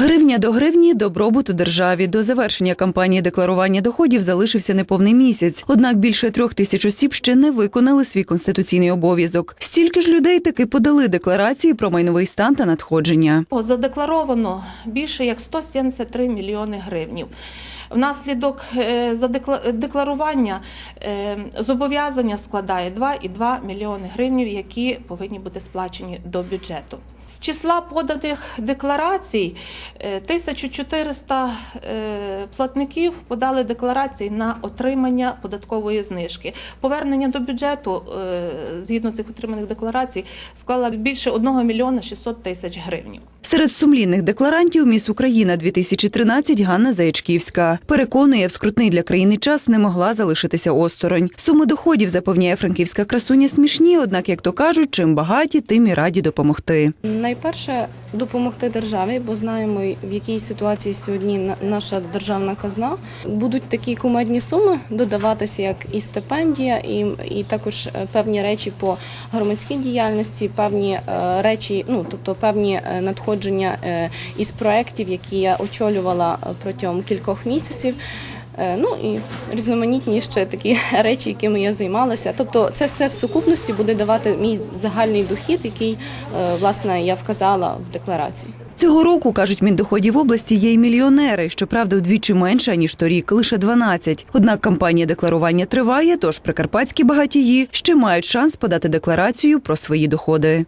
Гривня до гривні добробут державі. До завершення кампанії декларування доходів залишився неповний місяць. Однак більше трьох тисяч осіб ще не виконали свій конституційний обов'язок. Стільки ж людей таки подали декларації про майновий стан та надходження. Задекларовано більше як 173 мільйони гривнів. Внаслідок е, декларування е, зобов'язання складає 2,2 мільйони гривнів, які повинні бути сплачені до бюджету. З числа поданих декларацій е, 1400 е, платників подали декларації на отримання податкової знижки. Повернення до бюджету е, згідно цих отриманих декларацій склала більше 1 мільйона 600 тисяч гривень. Серед сумлінних декларантів Міс Україна 2013 Ганна Заячківська переконує, в скрутний для країни час не могла залишитися осторонь. Суми доходів запевняє франківська красуня смішні, однак, як то кажуть, чим багаті, тим і раді допомогти. Найперше допомогти державі, бо знаємо, в якій ситуації сьогодні на- наша державна казна. Будуть такі кумедні суми додаватися, як і стипендія, і, і також е, певні речі по громадській діяльності, певні е, речі, ну тобто певні е, надходження із проєктів, які я очолювала протягом кількох місяців. Е, Ну і різноманітні ще такі речі, якими я займалася. Тобто, це все в сукупності буде давати мій загальний дохід, який е, власне я вказала в декларації. Цього року, кажуть Міндоходів області, є й мільйонери, щоправда, вдвічі менше, ніж торік, лише 12. Однак кампанія декларування триває, тож прикарпатські багатії ще мають шанс подати декларацію про свої доходи.